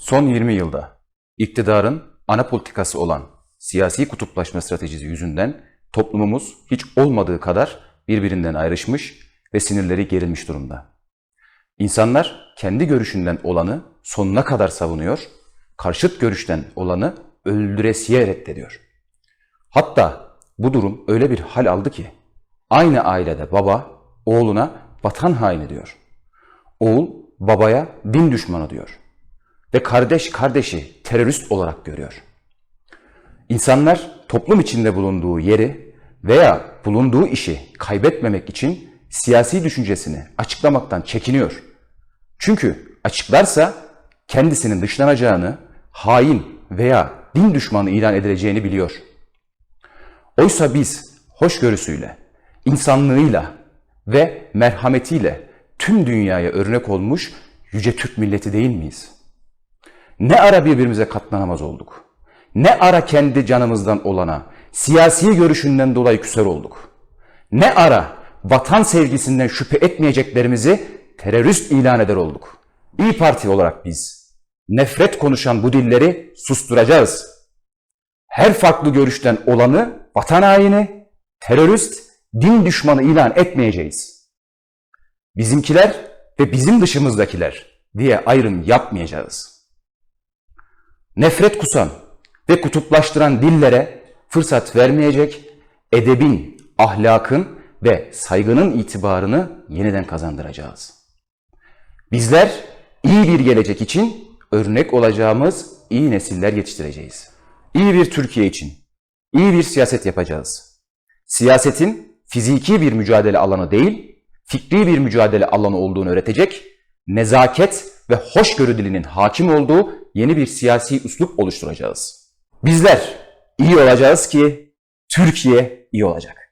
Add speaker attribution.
Speaker 1: Son 20 yılda iktidarın ana politikası olan siyasi kutuplaşma stratejisi yüzünden toplumumuz hiç olmadığı kadar birbirinden ayrışmış ve sinirleri gerilmiş durumda. İnsanlar kendi görüşünden olanı sonuna kadar savunuyor, karşıt görüşten olanı öldüresiye reddediyor. Hatta bu durum öyle bir hal aldı ki aynı ailede baba oğluna vatan haini diyor. Oğul babaya din düşmanı diyor. Ve kardeş kardeşi terörist olarak görüyor. İnsanlar toplum içinde bulunduğu yeri veya bulunduğu işi kaybetmemek için siyasi düşüncesini açıklamaktan çekiniyor. Çünkü açıklarsa kendisinin dışlanacağını, hain veya din düşmanı ilan edileceğini biliyor. Oysa biz hoşgörüsüyle, insanlığıyla ve merhametiyle tüm dünyaya örnek olmuş yüce Türk milleti değil miyiz? Ne ara birbirimize katlanamaz olduk? Ne ara kendi canımızdan olana, siyasi görüşünden dolayı küser olduk? Ne ara vatan sevgisinden şüphe etmeyeceklerimizi terörist ilan eder olduk? İyi Parti olarak biz nefret konuşan bu dilleri susturacağız. Her farklı görüşten olanı vatan haini, terörist, din düşmanı ilan etmeyeceğiz. Bizimkiler ve bizim dışımızdakiler diye ayrım yapmayacağız. Nefret kusan ve kutuplaştıran dillere fırsat vermeyecek, edebin, ahlakın ve saygının itibarını yeniden kazandıracağız. Bizler iyi bir gelecek için örnek olacağımız iyi nesiller yetiştireceğiz. İyi bir Türkiye için iyi bir siyaset yapacağız. Siyasetin fiziki bir mücadele alanı değil, fikri bir mücadele alanı olduğunu öğretecek, nezaket ve hoşgörü dilinin hakim olduğu yeni bir siyasi üslup oluşturacağız. Bizler iyi olacağız ki Türkiye iyi olacak.